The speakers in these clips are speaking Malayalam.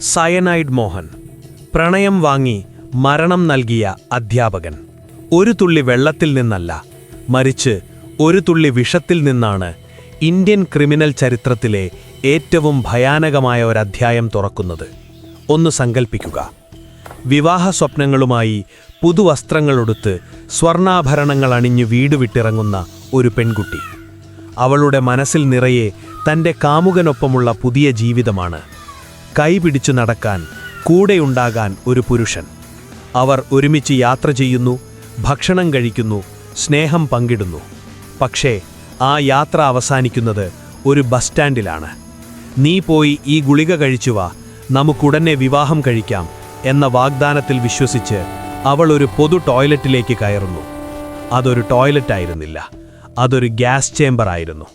സയനൈഡ് മോഹൻ. പ്രണയം വാങ്ങി മരണം നൽകിയ അധ്യാപകൻ. ഒരു തുള്ളി വെള്ളത്തിൽ നിന്നല്ല മറിച്ച് ഒരു തുള്ളി വിഷത്തിൽ നിന്നാണ് ഇന്ത്യൻ ക്രിമിനൽ ചരിത്രത്തിലെ ഏറ്റവും ഭയാനകമായ ഒരധ്യായം തുറക്കുന്നത്. ഒന്ന് സങ്കൽപ്പിക്കുക. വിവാഹ സ്വപ്നങ്ങളുമായി പുതുവസ്ത്രങ്ങളൊടുത്ത് സ്വർണാഭരണങ്ങൾ അണിഞ്ഞു വീട് വിട്ടിറങ്ങുന്ന ഒരു പെൺകുട്ടി. അവളുടെ മനസ്സിൽ നിറയെ തന്റെ കാമുകനൊപ്പമുള്ള പുതിയ ജീവിതമാണ് കൈപിടിച്ചു നടക്കാൻ കൂടെയുണ്ടാകാൻ ഒരു പുരുഷൻ. അവർ ഒരുമിച്ച് യാത്ര ചെയ്യുന്നു ഭക്ഷണം കഴിക്കുന്നു സ്നേഹം പങ്കിടുന്നു. പക്ഷേ ആ യാത്ര അവസാനിക്കുന്നത് ഒരു ബസ് സ്റ്റാൻഡിലാണ്. നീ പോയി ഈ ഗുളിക കഴിച്ചുവാ നമുക്കുടനെ വിവാഹം കഴിക്കാം എന്ന വാഗ്ദാനത്തിൽ വിശ്വസിച്ച് അവൾ ഒരു പൊതു ടോയ്ലറ്റിലേക്ക് കയറുന്നു. അതൊരു ടോയ്ലറ്റായിരുന്നില്ല അതൊരു ഗ്യാസ് ചേംബർ ആയിരുന്നു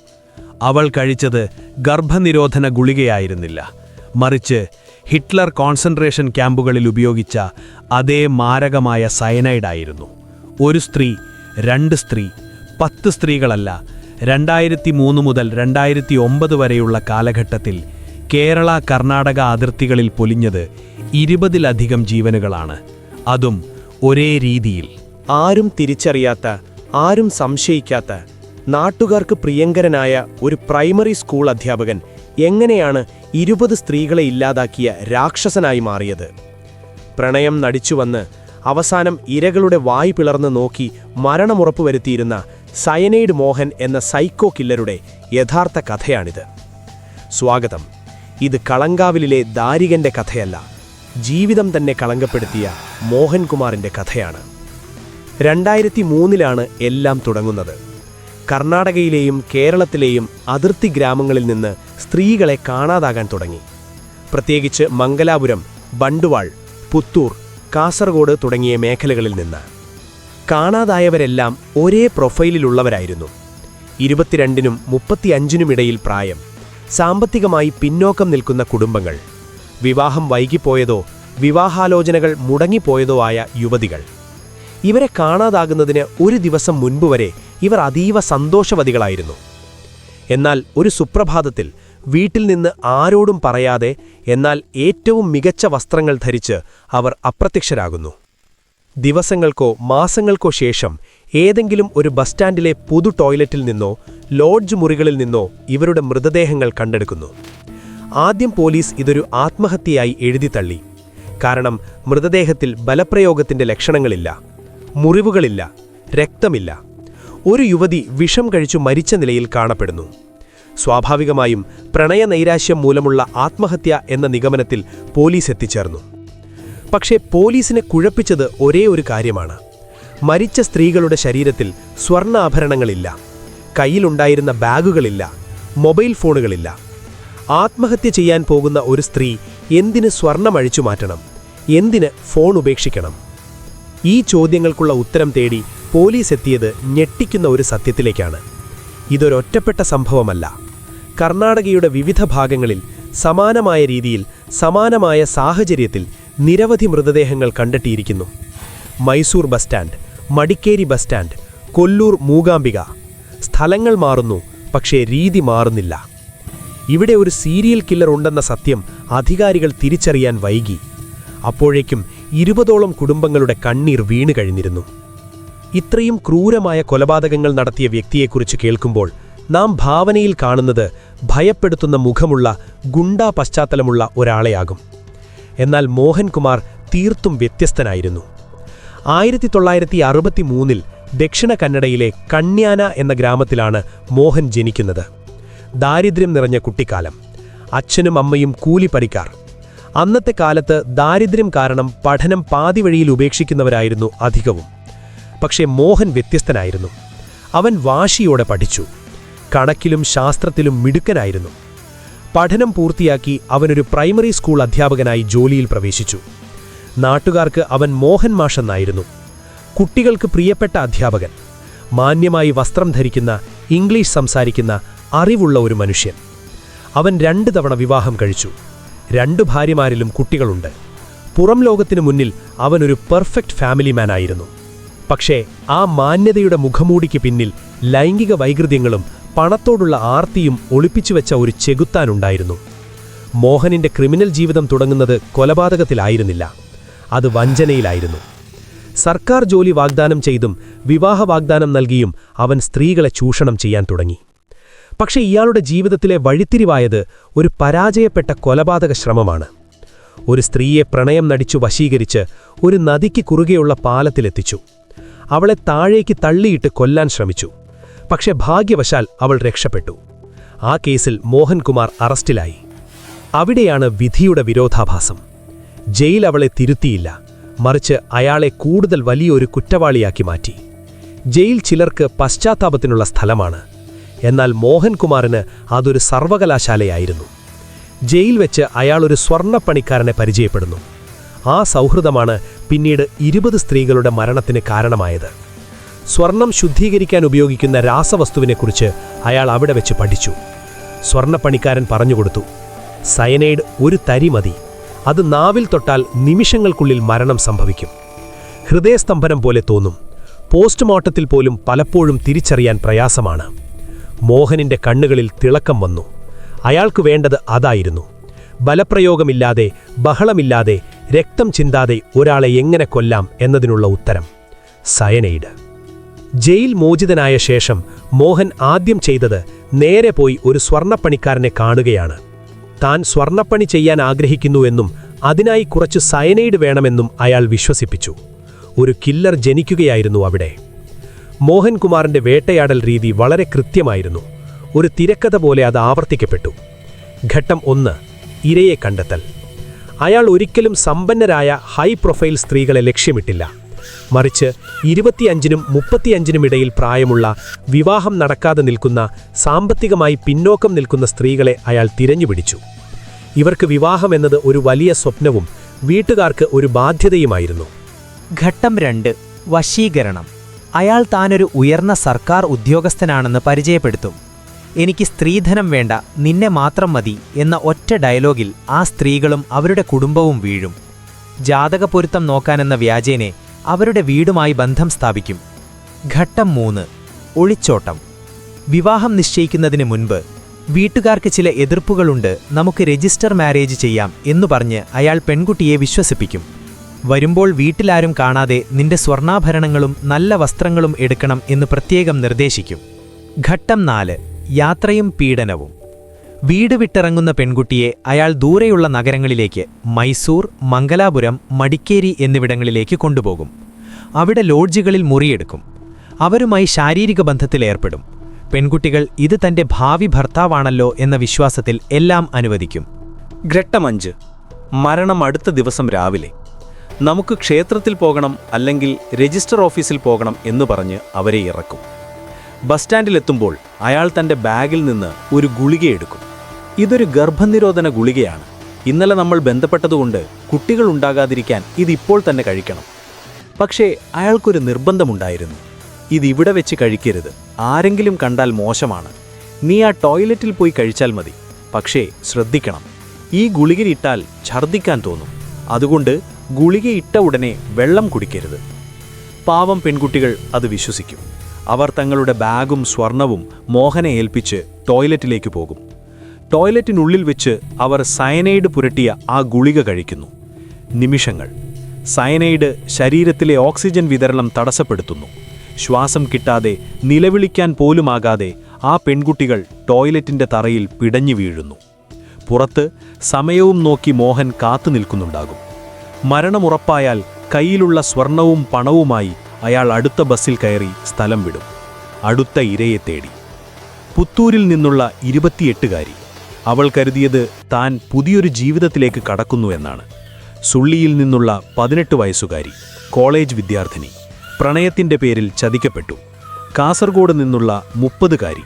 അവൾ കഴിച്ചത് ഗർഭനിരോധന ഗുളികയായിരുന്നില്ല മറിച്ച് ഹിറ്റ്ലർ കോൺസെൻട്രേഷൻ ക്യാമ്പുകളിൽ ഉപയോഗിച്ച അതേ മാരകമായ സയനൈഡായിരുന്നു. ഒരു സ്ത്രീ രണ്ട് സ്ത്രീ പത്ത് സ്ത്രീകളല്ല രണ്ടായിരത്തി മൂന്ന് മുതൽ രണ്ടായിരത്തി ഒമ്പത് വരെയുള്ള കാലഘട്ടത്തിൽ കേരള കർണാടക അതിർത്തികളിൽ പൊലിഞ്ഞത് ഇരുപതിലധികം ജീവനുകളാണ്. അതും ഒരേ രീതിയിൽ. ആരും തിരിച്ചറിയാത്ത ആരും സംശയിക്കാത്ത നാട്ടുകാർക്ക് പ്രിയങ്കരനായ ഒരു പ്രൈമറി സ്കൂൾ അധ്യാപകൻ എങ്ങനെയാണ് ഇരുപത് സ്ത്രീകളെ ഇല്ലാതാക്കിയ രാക്ഷസനായി മാറിയത്? പ്രണയം നടിച്ചുവന്ന് അവസാനം ഇരകളുടെ വായി പിളർന്ന് നോക്കി മരണമുറപ്പുവരുത്തിയിരുന്ന സയനൈഡ് മോഹൻ എന്ന സൈക്കോ കില്ലറുടെ യഥാർത്ഥ കഥയാണിത്. സ്വാഗതം. ഇത് കളങ്കാവിലെ ദാരികന്റെ കഥയല്ല ജീവിതം തന്നെ കളങ്കപ്പെടുത്തിയ മോഹൻകുമാറിന്റെ കഥയാണ്. രണ്ടായിരത്തി മൂന്നിലാണ് എല്ലാം തുടങ്ങുന്നത്. കർണാടകയിലെയും കേരളത്തിലെയും അതിർത്തി ഗ്രാമങ്ങളിൽ നിന്ന് സ്ത്രീകളെ കാണാതാകാൻ തുടങ്ങി. പ്രത്യേകിച്ച് മംഗലാപുരം ബണ്ടുവാൾ പുത്തൂർ കാസർഗോഡ് തുടങ്ങിയ മേഖലകളിൽ നിന്ന്. കാണാതായവരെല്ലാം ഒരേ പ്രൊഫൈലിലുള്ളവരായിരുന്നു. ഇരുപത്തിരണ്ടിനും മുപ്പത്തിയഞ്ചിനുമിടയിൽ പ്രായം സാമ്പത്തികമായി പിന്നോക്കം നിൽക്കുന്ന കുടുംബങ്ങൾ. വിവാഹം വൈകിപ്പോയതോ വിവാഹാലോചനകൾ മുടങ്ങിപ്പോയതോ ആയ യുവതികൾ. ഇവരെ കാണാതാകുന്നതിന് ഒരു ദിവസം മുൻപ് വരെ ഇവർ അതീവ സന്തോഷവതികളായിരുന്നു. എന്നാൽ ഒരു സുപ്രഭാതത്തിൽ വീട്ടിൽ നിന്ന് ആരോടും പറയാതെ എന്നാൽ ഏറ്റവും മികച്ച വസ്ത്രങ്ങൾ ധരിച്ച് അവർ അപ്രത്യക്ഷരാകുന്നു. ദിവസങ്ങൾക്കോ മാസങ്ങൾക്കോ ശേഷം ഏതെങ്കിലും ഒരു ബസ് സ്റ്റാൻഡിലെ പുതു ടോയ്ലറ്റിൽ നിന്നോ ലോഡ്ജ് മുറികളിൽ നിന്നോ ഇവരുടെ മൃതദേഹങ്ങൾ കണ്ടെടുക്കുന്നു. ആദ്യം പോലീസ് ഇതൊരു ആത്മഹത്യയായി എഴുതിത്തള്ളി കാരണം മൃതദേഹത്തിൽ ബലപ്രയോഗത്തിന്റെ ലക്ഷണങ്ങളില്ല. മുറിവുകളില്ല. രക്തമില്ല. ഒരു യുവതി വിഷം കഴിച്ചു മരിച്ച നിലയിൽ കാണപ്പെടുന്നു. സ്വാഭാവികമായും പ്രണയനൈരാശ്യം മൂലമുള്ള ആത്മഹത്യ എന്ന നിഗമനത്തിൽ പോലീസ് എത്തിച്ചേർന്നു. പക്ഷേ പോലീസിനെ കുഴപ്പിച്ചത് ഒരേ ഒരു കാര്യമാണ്. മരിച്ച സ്ത്രീകളുടെ ശരീരത്തിൽ സ്വർണാഭരണങ്ങളില്ല. കയ്യിലുണ്ടായിരുന്ന ബാഗുകളില്ല. മൊബൈൽ ഫോണുകളില്ല. ആത്മഹത്യ ചെയ്യാൻ പോകുന്ന ഒരു സ്ത്രീ എന്തിന് സ്വർണം അഴിച്ചു മാറ്റണം? എന്തിന് ഫോൺ ഉപേക്ഷിക്കണം? ഈ ചോദ്യങ്ങൾക്കുള്ള ഉത്തരം തേടി പോലീസ് എത്തിയത് ഞെട്ടിക്കുന്ന ഒരു സത്യത്തിലേക്കാണ്. ഇതൊരൊറ്റപ്പെട്ട സംഭവമല്ല. കർണാടകയുടെ വിവിധ ഭാഗങ്ങളിൽ സമാനമായ രീതിയിൽ സമാനമായ സാഹചര്യത്തിൽ നിരവധി മൃതദേഹങ്ങൾ കണ്ടെത്തിയിരിക്കുന്നു. Mysore bus stand Madikeri bus stand Kollur Mookambika. സ്ഥലങ്ങൾ മാറുന്നു പക്ഷേ രീതി മാറുന്നില്ല. ഇവിടെ ഒരു സീരിയൽ കില്ലർ ഉണ്ടെന്ന സത്യം അധികാരികൾ തിരിച്ചറിയാൻ വൈകി. അപ്പോഴേക്കും ഇരുപതോളം കുടുംബങ്ങളുടെ കണ്ണീർ വീണു കഴിഞ്ഞിരുന്നു. ഇത്രയും ക്രൂരമായ കൊലപാതകങ്ങൾ നടത്തിയ വ്യക്തിയെക്കുറിച്ച് കേൾക്കുമ്പോൾ നാം ഭാവനയിൽ കാണുന്നത് ഭയപ്പെടുത്തുന്ന മുഖമുള്ള ഗുണ്ടാ പശ്ചാത്തലമുള്ള ഒരാളെയാകും. എന്നാൽ മോഹൻകുമാർ തീർത്തും വ്യത്യസ്തനായിരുന്നു. ആയിരത്തി തൊള്ളായിരത്തി അറുപത്തി മൂന്നിൽ ദക്ഷിണ കന്നഡയിലെ കണ്യാന എന്ന ഗ്രാമത്തിലാണ് മോഹൻ ജനിക്കുന്നത്. ദാരിദ്ര്യം നിറഞ്ഞ കുട്ടിക്കാലം. അച്ഛനും അമ്മയും കൂലിപ്പണിക്കാർ. അന്നത്തെ കാലത്ത് ദാരിദ്ര്യം കാരണം പഠനം പാതിവഴിയിൽ ഉപേക്ഷിക്കുന്നവരായിരുന്നു അധികവും. പക്ഷേ മോഹൻ വ്യത്യസ്തനായിരുന്നു. അവൻ വാശിയോടെ പഠിച്ചു. കണക്കിലും ശാസ്ത്രത്തിലും മിടുക്കനായിരുന്നു. പഠനം പൂർത്തിയാക്കി അവനൊരു പ്രൈമറി സ്കൂൾ അധ്യാപകനായി ജോലിയിൽ പ്രവേശിച്ചു. നാട്ടുകാർക്ക് അവൻ മോഹൻ മാഷെന്നായിരുന്നു. കുട്ടികൾക്ക് പ്രിയപ്പെട്ട അധ്യാപകൻ. മാന്യമായി വസ്ത്രം ധരിക്കുന്ന ഇംഗ്ലീഷ് സംസാരിക്കുന്ന അറിവുള്ള ഒരു മനുഷ്യൻ. അവൻ രണ്ട് തവണ വിവാഹം കഴിച്ചു. രണ്ടു ഭാര്യമാരിലും കുട്ടികളുണ്ട്. പുറം ലോകത്തിനു മുന്നിൽ അവനൊരു പെർഫെക്റ്റ് ഫാമിലി മാനായിരുന്നു പക്ഷേ ആ മാന്യതയുടെ മുഖമൂടിക്ക് പിന്നിൽ ലൈംഗിക വൈകൃതങ്ങളും പണത്തോടുള്ള ആർത്തിയും ഒളിപ്പിച്ചുവെച്ച ഒരു ചെകുത്താനുണ്ടായിരുന്നു. മോഹനിന്റെ ക്രിമിനൽ ജീവിതം തുടങ്ങുന്നത് കൊലപാതകത്തിലായിരുന്നില്ല. അത് വഞ്ചനയിലായിരുന്നു. സർക്കാർ ജോലി വാഗ്ദാനം ചെയ്തും വിവാഹ വാഗ്ദാനം നൽകിയും അവൻ സ്ത്രീകളെ ചൂഷണം ചെയ്യാൻ തുടങ്ങി. പക്ഷെ ഇയാളുടെ ജീവിതത്തിലെ വഴിത്തിരിവായത് ഒരു പരാജയപ്പെട്ട കൊലപാതക ശ്രമമാണ്. ഒരു സ്ത്രീയെ പ്രണയം നടിച്ചു വശീകരിച്ച് ഒരു നദിക്ക് കുറുകെയുള്ള പാലത്തിലെത്തിച്ചു. അവളെ താഴേക്ക് തള്ളിയിട്ട് കൊല്ലാൻ ശ്രമിച്ചു. പക്ഷെ ഭാഗ്യവശാൽ അവൾ രക്ഷപ്പെട്ടു. ആ കേസിൽ മോഹൻകുമാർ അറസ്റ്റിലായി. അവിടെയാണ് വിധിയുടെ വിരോധാഭാസം. ജയിൽ അവളെ തിരുത്തിയില്ല. മറിച്ച് അയാളെ കൂടുതൽ വലിയൊരു കുറ്റവാളിയാക്കി മാറ്റി. ജയിൽ ചിലർക്ക് പശ്ചാത്താപത്തിനുള്ള സ്ഥലമാണ്. എന്നാൽ മോഹൻകുമാറിന് അതൊരു സർവകലാശാലയായിരുന്നു. ജയിൽ വെച്ച് അയാൾ ഒരു സ്വർണപ്പണിക്കാരനെ പരിചയപ്പെടുന്നു. ആ സൗഹൃദമാണ് പിന്നീട് ഇരുപത് സ്ത്രീകളുടെ മരണത്തിന് കാരണമായത്. സ്വർണം ശുദ്ധീകരിക്കാൻ ഉപയോഗിക്കുന്ന രാസവസ്തുവിനെക്കുറിച്ച് അയാൾ അവിടെ വെച്ച് പഠിച്ചു. സ്വർണപ്പണിക്കാരൻ പറഞ്ഞുകൊടുത്തു സയനൈഡ് ഒരു തരി മതി. അത് നാവിൽ തൊട്ടാൽ നിമിഷങ്ങൾക്കുള്ളിൽ മരണം സംഭവിക്കും. ഹൃദയസ്തംഭനം പോലെ തോന്നും. പോസ്റ്റ്മോർട്ടത്തിൽ പോലും പലപ്പോഴും തിരിച്ചറിയാൻ പ്രയാസമാണ്. മോഹനിന്റെ കണ്ണുകളിൽ തിളക്കം വന്നു. അയാൾക്ക് വേണ്ടത് അതായിരുന്നു. ബലപ്രയോഗമില്ലാതെ ബഹളമില്ലാതെ രക്തം ചിന്താതെ ഒരാളെ എങ്ങനെ കൊല്ലാം എന്നതിനുള്ള ഉത്തരം. സയനൈഡ്. ജയിൽ മോചിതനായ ശേഷം മോഹൻ ആദ്യം ചെയ്തത് നേരെ പോയി ഒരു സ്വർണപ്പണിക്കാരനെ കാണുകയാണ്. താൻ സ്വർണപ്പണി ചെയ്യാൻ ആഗ്രഹിക്കുന്നുവെന്നും അതിനായി കുറച്ച് സയനൈഡ് വേണമെന്നും അയാൾ വിശ്വസിപ്പിച്ചു. ഒരു കില്ലർ ജനിക്കുകയായിരുന്നു അവിടെ. മോഹൻകുമാറിന്റെ വേട്ടയാടൽ രീതി വളരെ കൃത്യമായിരുന്നു. ഒരു തിരക്കഥ പോലെ അത് ആവർത്തിക്കപ്പെട്ടു. ഘട്ടം ഒന്ന്. ഇരയെ കണ്ടെത്തൽ. അയാൾ ഒരിക്കലും സമ്പന്നരായ ഹൈ പ്രൊഫൈൽ സ്ത്രീകളെ ലക്ഷ്യമിട്ടില്ല. മറിച്ച് ഇരുപത്തിയഞ്ചിനും മുപ്പത്തിയഞ്ചിനും ഇടയിൽ പ്രായമുള്ള വിവാഹം നടക്കാതെ നിൽക്കുന്ന സാമ്പത്തികമായി പിന്നോക്കം നിൽക്കുന്ന സ്ത്രീകളെ അയാൾ തിരഞ്ഞുപിടിച്ചു. ഇവർക്ക് വിവാഹമെന്നത് ഒരു വലിയ സ്വപ്നവും വീട്ടുകാർക്ക് ഒരു ബാധ്യതയുമായിരുന്നു. ഘട്ടം രണ്ട്. വശീകരണം. അയാൾ താനൊരു ഉയർന്ന സർക്കാർ ഉദ്യോഗസ്ഥനാണെന്ന് പരിചയപ്പെടുത്തും. എനിക്ക് സ്ത്രീധനം വേണ്ട നിന്നെ മാത്രം മതി എന്ന ഒറ്റ ഡയലോഗിൽ ആ സ്ത്രീകളും അവരുടെ കുടുംബവും വീഴും. ജാതക പൊരുത്തം നോക്കാനെന്ന വ്യാജേനെ അവരുടെ വീടുമായി ബന്ധം സ്ഥാപിക്കും. ഘട്ടം മൂന്ന്. ഒളിച്ചോട്ടം. വിവാഹം നിശ്ചയിക്കുന്നതിന് മുൻപ് വീട്ടുകാർക്ക് ചില എതിർപ്പുകളുണ്ട് നമുക്ക് രജിസ്റ്റർ മാരേജ് ചെയ്യാം എന്നു പറഞ്ഞ് അയാൾ പെൺകുട്ടിയെ വിശ്വസിപ്പിക്കും. വരുമ്പോൾ വീട്ടിലാരും കാണാതെ നിന്റെ സ്വർണാഭരണങ്ങളും നല്ല വസ്ത്രങ്ങളും എടുക്കണം എന്ന് പ്രത്യേകം നിർദ്ദേശിക്കും. ഘട്ടം നാല്. യാത്രയും പീഡനവും. വീട് വിട്ടിറങ്ങുന്ന പെൺകുട്ടിയെ അയാൾ ദൂരെയുള്ള നഗരങ്ങളിലേക്ക് മൈസൂർ മംഗലാപുരം മടിക്കേരി എന്നിവിടങ്ങളിലേക്ക് കൊണ്ടുപോകും. അവിടെ ലോഡ്ജുകളിൽ മുറിയെടുക്കും. അവരുമായി ശാരീരിക ബന്ധത്തിലേർപ്പെടും പെൺകുട്ടികൾ ഇത് തന്റെ ഭാവി ഭർത്താവാണല്ലോ എന്ന വിശ്വാസത്തിൽ എല്ലാം അനുവദിക്കും. ഘട്ടമഞ്ച് മരണം അടുത്ത ദിവസം രാവിലെ. നമുക്ക് ക്ഷേത്രത്തിൽ പോകണം അല്ലെങ്കിൽ രജിസ്റ്റർ ഓഫീസിൽ പോകണം എന്ന് പറഞ്ഞ് അവരെ ഇറക്കും. ബസ് സ്റ്റാൻഡിലെത്തുമ്പോൾ അയാൾ തന്റെ ബാഗിൽ നിന്ന് ഒരു ഗുളികയെടുക്കും ഇതൊരു ഗർഭനിരോധന ഗുളികയാണ്. ഇന്നലെ നമ്മൾ ബന്ധപ്പെട്ടതുകൊണ്ട് കുട്ടികൾ ഉണ്ടാകാതിരിക്കാൻ ഇതിപ്പോൾ തന്നെ കഴിക്കണം. പക്ഷേ അയാൾക്കൊരു നിർബന്ധമുണ്ടായിരുന്നു. ഇതിവിടെ വെച്ച് കഴിക്കരുത്. ആരെങ്കിലും കണ്ടാൽ മോശമാണ്. നീ ആ ടോയ്ലറ്റിൽ പോയി കഴിച്ചാൽ മതി. പക്ഷേ ശ്രദ്ധിക്കണം. ഈ ഗുളികയിട്ടാൽ ഛർദ്ദിക്കാൻ തോന്നും. അതുകൊണ്ട് ഗുളിക ഗുളികയിട്ട ഉടനെ വെള്ളം കുടിക്കരുത്. പാവം പെൺകുട്ടികൾ അത് വിശ്വസിക്കും. അവർ തങ്ങളുടെ ബാഗും സ്വർണവും മോഹനെ ഏൽപ്പിച്ച് ടോയ്ലറ്റിലേക്ക് പോകും. ടോയ്ലറ്റിനുള്ളിൽ വെച്ച് അവർ സയനൈഡ് പുരട്ടിയ ആ ഗുളിക കഴിക്കുന്നു. നിമിഷങ്ങൾ. സയനൈഡ് ശരീരത്തിലെ ഓക്സിജൻ വിതരണം തടസ്സപ്പെടുത്തുന്നു. ശ്വാസം കിട്ടാതെ നിലവിളിക്കാൻ പോലുമാകാതെ ആ പെൺകുട്ടികൾ ടോയ്ലറ്റിന്റെ തറയിൽ പിടഞ്ഞു വീഴുന്നു. പുറത്ത് സമയവും നോക്കി മോഹൻ കാത്തു നിൽക്കുന്നുണ്ടാകും. മരണമുറപ്പായാൽ കയ്യിലുള്ള സ്വർണവും പണവുമായി അയാൾ അടുത്ത ബസ്സിൽ കയറി സ്ഥലം വിടും. അടുത്ത ഇരയെ തേടി. പുത്തൂരിൽ നിന്നുള്ള ഇരുപത്തിയെട്ടുകാരി. അവൾ കരുതിയത് താൻ പുതിയൊരു ജീവിതത്തിലേക്ക് കടക്കുന്നു എന്നാണ്. സുള്ളിയിൽ നിന്നുള്ള പതിനെട്ട് വയസ്സുകാരി കോളേജ് വിദ്യാർത്ഥിനി പ്രണയത്തിന്റെ പേരിൽ ചതിക്കപ്പെട്ടു. കാസർഗോഡ് നിന്നുള്ള മുപ്പതുകാരി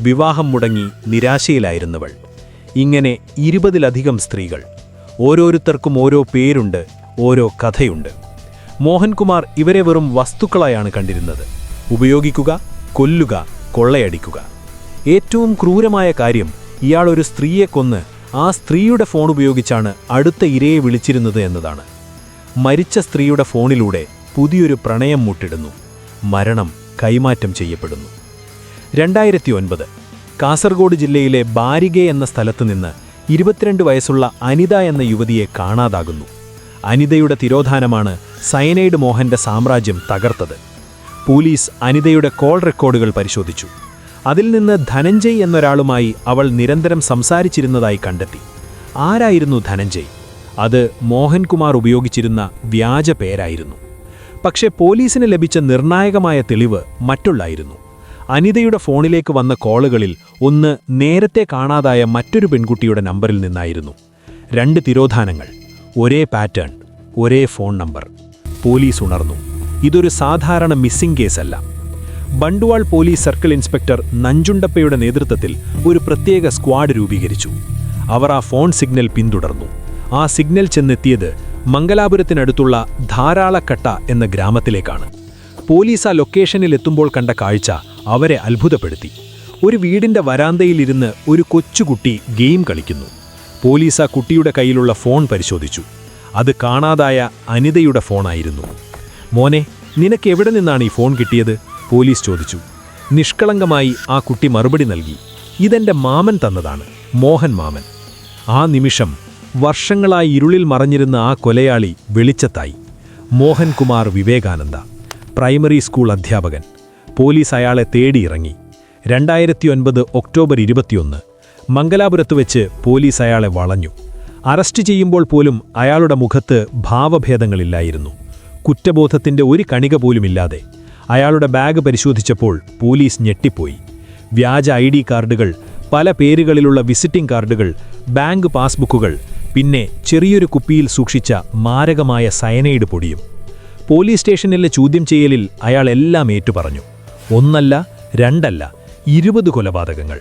വിവാഹം മുടങ്ങി നിരാശയിലായിരുന്നവൾ. ഇങ്ങനെ ഇരുപതിലധികം സ്ത്രീകൾ. ഓരോരുത്തർക്കും ഓരോ പേരുണ്ട് ഓരോ കഥയുണ്ട്. മോഹൻകുമാർ ഇവരെ വെറും വസ്തുക്കളായാണ് കണ്ടിരുന്നത്. ഉപയോഗിക്കുക കൊല്ലുക കൊള്ളയടിക്കുക. ഏറ്റവും ക്രൂരമായ കാര്യം ഇയാൾ ഒരു സ്ത്രീയെ കൊന്ന് ആ സ്ത്രീയുടെ ഫോൺ ഉപയോഗിച്ചാണ് അടുത്ത ഇരയെ വിളിച്ചിരുന്നത് എന്നതാണ്. മരിച്ച സ്ത്രീയുടെ ഫോണിലൂടെ പുതിയൊരു പ്രണയം മുട്ടിടുന്നു. മരണം കൈമാറ്റം ചെയ്യപ്പെടുന്നു. രണ്ടായിരത്തി ഒൻപത് കാസർഗോഡ് ജില്ലയിലെ ബാരികെ എന്ന സ്ഥലത്തുനിന്ന് ഇരുപത്തിരണ്ട് വയസ്സുള്ള അനിത എന്ന യുവതിയെ കാണാതാകുന്നു. അനിതയുടെ തിരോധാനമാണ് സയനൈഡ് മോഹന്റെ സാമ്രാജ്യം തകർത്തത്. പോലീസ് അനിതയുടെ കോൾ റെക്കോർഡുകൾ പരിശോധിച്ചു. അതിൽ നിന്ന് ധനഞ്ജയ് എന്നൊരാളുമായി അവൾ നിരന്തരം സംസാരിച്ചിരുന്നതായി കണ്ടെത്തി. ആരായിരുന്നു ധനഞ്ജയ്? അത് മോഹൻകുമാർ ഉപയോഗിച്ചിരുന്ന വ്യാജ പേരായിരുന്നു. പക്ഷേ പോലീസിന് ലഭിച്ച നിർണായകമായ തെളിവ് മറ്റുള്ളായിരുന്നു. അനിതയുടെ ഫോണിലേക്ക് വന്ന കോളുകളിൽ ഒന്ന് നേരത്തെ കാണാതായ മറ്റൊരു പെൺകുട്ടിയുടെ നമ്പറിൽ നിന്നായിരുന്നു. രണ്ട് തിരോധാനങ്ങൾ. ഒരേ പാറ്റേൺ ഒരേ ഫോൺ നമ്പർ. പോലീസ് ഉണർന്നു. ഇതൊരു സാധാരണ മിസ്സിംഗ് കേസല്ല. ബണ്ടുവാൾ പോലീസ് സർക്കിൾ ഇൻസ്പെക്ടർ നഞ്ചുണ്ടപ്പയുടെ നേതൃത്വത്തിൽ ഒരു പ്രത്യേക സ്ക്വാഡ് രൂപീകരിച്ചു. അവർ ആ ഫോൺ സിഗ്നൽ പിന്തുടർന്നു. ആ സിഗ്നൽ ചെന്നെത്തിയത് മംഗലാപുരത്തിനടുത്തുള്ള ധാരാളക്കട്ട എന്ന ഗ്രാമത്തിലേക്കാണ്. പോലീസ് ആ ലൊക്കേഷനിൽ എത്തുമ്പോൾ കണ്ട കാഴ്ച അവരെ അത്ഭുതപ്പെടുത്തി. ഒരു വീടിന്റെ വരാന്തയിലിരുന്ന് ഒരു കൊച്ചുകുട്ടി ഗെയിം കളിക്കുന്നു. പോലീസ് ആ കുട്ടിയുടെ കയ്യിലുള്ള ഫോൺ പരിശോധിച്ചു. അത് കാണാതായ അനിതയുടെ ഫോണായിരുന്നു. മോനെ നിനക്ക് എവിടെ നിന്നാണ് ഈ ഫോൺ കിട്ടിയത്? പോലീസ് ചോദിച്ചു. നിഷ്കളങ്കമായി ആ കുട്ടി മറുപടി നൽകി. ഇതെന്റെ മാമൻ തന്നതാണ് മോഹൻ മാമൻ. ആ നിമിഷം വർഷങ്ങളായി ഇരുളിൽ മറഞ്ഞിരുന്ന ആ കൊലയാളി വെളിച്ചത്തായി. മോഹൻകുമാർ വിവേകാനന്ദ പ്രൈമറി സ്കൂൾ അധ്യാപകൻ. പോലീസ് അയാളെ തേടിയിറങ്ങി. രണ്ടായിരത്തി ഒൻപത് ഒക്ടോബർ ഇരുപത്തിയൊന്ന് മംഗലാപുരത്ത് വെച്ച് പോലീസ് അയാളെ വളഞ്ഞു. അറസ്റ്റ് ചെയ്യുമ്പോൾ പോലും അയാളുടെ മുഖത്ത് ഭാവഭേദങ്ങളില്ലായിരുന്നു. കുറ്റബോധത്തിന്റെ ഒരു കണിക പോലുമില്ലാതെ അയാളുടെ ബാഗ് പരിശോധിച്ചപ്പോൾ പോലീസ് ഞെട്ടിപ്പോയി. വ്യാജ ഐ ഡി കാർഡുകൾ പല പേരുകളിലുള്ള വിസിറ്റിംഗ് കാർഡുകൾ ബാങ്ക് പാസ്ബുക്കുകൾ പിന്നെ ചെറിയൊരു കുപ്പിയിൽ സൂക്ഷിച്ച മാരകമായ സയനൈഡ് പൊടിയും. പോലീസ് സ്റ്റേഷനിലെ ചോദ്യം ചെയ്യലിൽ അയാൾ എല്ലാം ഏറ്റുപറഞ്ഞു. ഒന്നല്ല രണ്ടല്ല ഇരുപത് കൊലപാതകങ്ങൾ.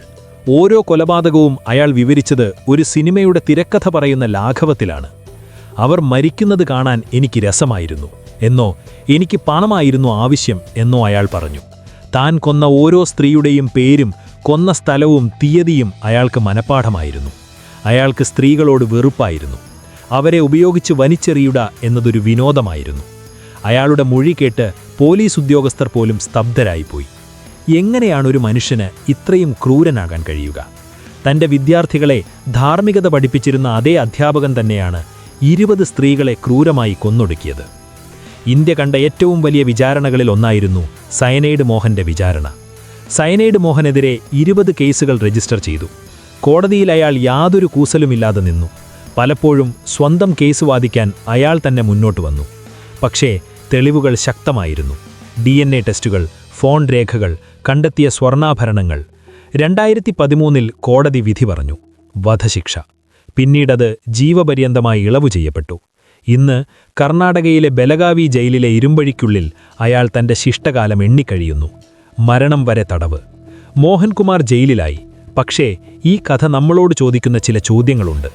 ഓരോ കൊലപാതകവും അയാൾ വിവരിച്ചത് ഒരു സിനിമയുടെ തിരക്കഥ പറയുന്ന ലാഘവത്തിലാണ്. അവർ മരിക്കുന്നത് കാണാൻ എനിക്ക് രസമായിരുന്നു. എന്നോ എനിക്ക് പണമായിരുന്നു ആവശ്യം എന്നോ അയാൾ പറഞ്ഞു. താൻ കൊന്ന ഓരോ സ്ത്രീയുടെയും പേരും കൊന്ന സ്ഥലവും തീയതിയും അയാൾക്ക് മനപ്പാഠമായിരുന്നു. അയാൾക്ക് സ്ത്രീകളോട് വെറുപ്പായിരുന്നു. അവരെ ഉപയോഗിച്ച് വനിച്ചെറിയുക എന്നതൊരു വിനോദമായിരുന്നു. അയാളുടെ മൊഴി കേട്ട് പോലീസ് ഉദ്യോഗസ്ഥർ പോലും സ്തബ്ധരായിപ്പോയി. എങ്ങനെയാണ് ഒരു മനുഷ്യന് ഇത്രയും ക്രൂരനാകാൻ കഴിയുക? തന്റെ വിദ്യാർത്ഥികളെ ധാർമ്മികത പഠിപ്പിച്ചിരുന്ന അതേ അധ്യാപകൻ തന്നെയാണ് ഇരുപത് സ്ത്രീകളെ ക്രൂരമായി കൊന്നൊടുക്കിയത്. ഇന്ത്യ കണ്ട ഏറ്റവും വലിയ വിചാരണകളിൽ ഒന്നായിരുന്നു സയനൈഡ് മോഹന്റെ വിചാരണ. സയനൈഡ് മോഹനെതിരെ ഇരുപത് കേസുകൾ രജിസ്റ്റർ ചെയ്തു. കോടതിയിൽ അയാൾ യാതൊരു കൂസലുമില്ലാതെ നിന്നു. പലപ്പോഴും സ്വന്തം കേസ് വാദിക്കാൻ അയാൾ തന്നെ മുന്നോട്ട് വന്നു. പക്ഷേ തെളിവുകൾ ശക്തമായിരുന്നു. ഡി ടെസ്റ്റുകൾ ഫോൺ രേഖകൾ കണ്ടെത്തിയ സ്വർണാഭരണങ്ങൾ. രണ്ടായിരത്തി പതിമൂന്നിൽ കോടതി വിധി പറഞ്ഞു. വധശിക്ഷ. പിന്നീടത് ജീവപര്യന്തമായി ഇളവു ചെയ്യപ്പെട്ടു. ഇന്ന് കർണാടകയിലെ ബലഗാവി ജയിലിലെ ഇരുമ്പഴിക്കുള്ളിൽ അയാൾ തന്റെ ശിഷ്ടകാലം എണ്ണിക്കഴിയുന്നു. മരണം വരെ തടവ്. മോഹൻകുമാർ ജയിലിലായി. പക്ഷേ ഈ കഥ നമ്മളോട് ചോദിക്കുന്ന ചില ചോദ്യങ്ങളുണ്ട്.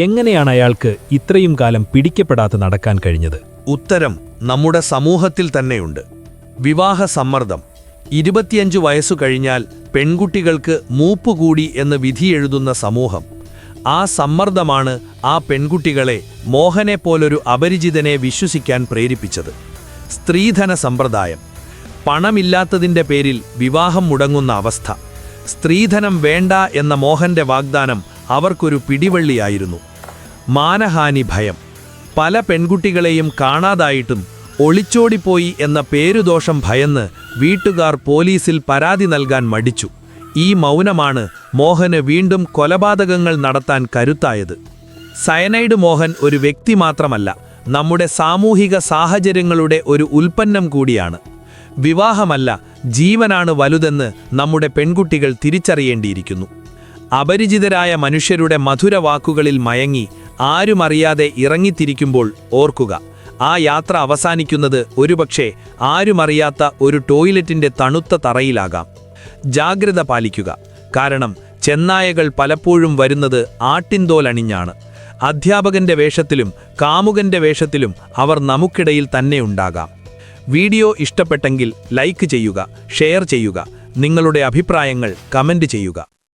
എങ്ങനെയാണ് അയാൾക്ക് ഇത്രയും കാലം പിടിക്കപ്പെടാതെ നടക്കാൻ കഴിഞ്ഞത്? ഉത്തരം നമ്മുടെ സമൂഹത്തിൽ തന്നെയുണ്ട്. വിവാഹ സമ്മർദ്ദം. ഇരുപത്തിയഞ്ചു വയസ്സു കഴിഞ്ഞാൽ പെൺകുട്ടികൾക്ക് മൂപ്പുകൂടി എന്ന് വിധിയെഴുതുന്ന സമൂഹം. ആ സമ്മർദ്ദമാണ് ആ പെൺകുട്ടികളെ മോഹനെ പോലൊരു അപരിചിതനെ വിശ്വസിക്കാൻ പ്രേരിപ്പിച്ചത്. സ്ത്രീധന സമ്പ്രദായം. പണമില്ലാത്തതിന്റെ പേരിൽ വിവാഹം മുടങ്ങുന്ന അവസ്ഥ. സ്ത്രീധനം വേണ്ട എന്ന മോഹന്റെ വാഗ്ദാനം അവർക്കൊരു പിടിവള്ളിയായിരുന്നു. മാനഹാനി ഭയം. പല പെൺകുട്ടികളെയും കാണാതായിട്ടും ഒളിച്ചോടിപ്പോയി എന്ന പേരുദോഷം ഭയന്ന് വീട്ടുകാർ പോലീസിൽ പരാതി നൽകാൻ മടിച്ചു. ഈ മൗനമാണ് മോഹന് വീണ്ടും കൊലപാതകങ്ങൾ നടത്താൻ കരുത്തായത്. സയനൈഡ് മോഹൻ ഒരു വ്യക്തി മാത്രമല്ല നമ്മുടെ സാമൂഹിക സാഹചര്യങ്ങളുടെ ഒരു ഉൽപ്പന്നം കൂടിയാണ്. വിവാഹമല്ല ജീവനാണ് വലുതെന്ന് നമ്മുടെ പെൺകുട്ടികൾ തിരിച്ചറിയേണ്ടിയിരിക്കുന്നു. അപരിചിതരായ മനുഷ്യരുടെ മധുരവാക്കുകളിൽ മയങ്ങി ആരുമറിയാതെ ഇറങ്ങിത്തിരിക്കുമ്പോൾ ഓർക്കുക ആ യാത്ര അവസാനിക്കുന്നത് ഒരുപക്ഷെ ആരുമറിയാത്ത ഒരു ടോയ്ലറ്റിന്റെ തണുത്ത തറയിലാകാം. ജാഗ്രത പാലിക്കുക. കാരണം ചെന്നായകൾ പലപ്പോഴും വരുന്നത് ആട്ടിൻതോലണിഞ്ഞാണ്. അധ്യാപകന്റെ വേഷത്തിലും കാമുകന്റെ വേഷത്തിലും അവർ നമുക്കിടയിൽ തന്നെ ഉണ്ടാകാം. വീഡിയോ ഇഷ്ടപ്പെട്ടെങ്കിൽ ലൈക്ക് ചെയ്യുക ഷെയർ ചെയ്യുക നിങ്ങളുടെ അഭിപ്രായങ്ങൾ കമന്റ് ചെയ്യുക.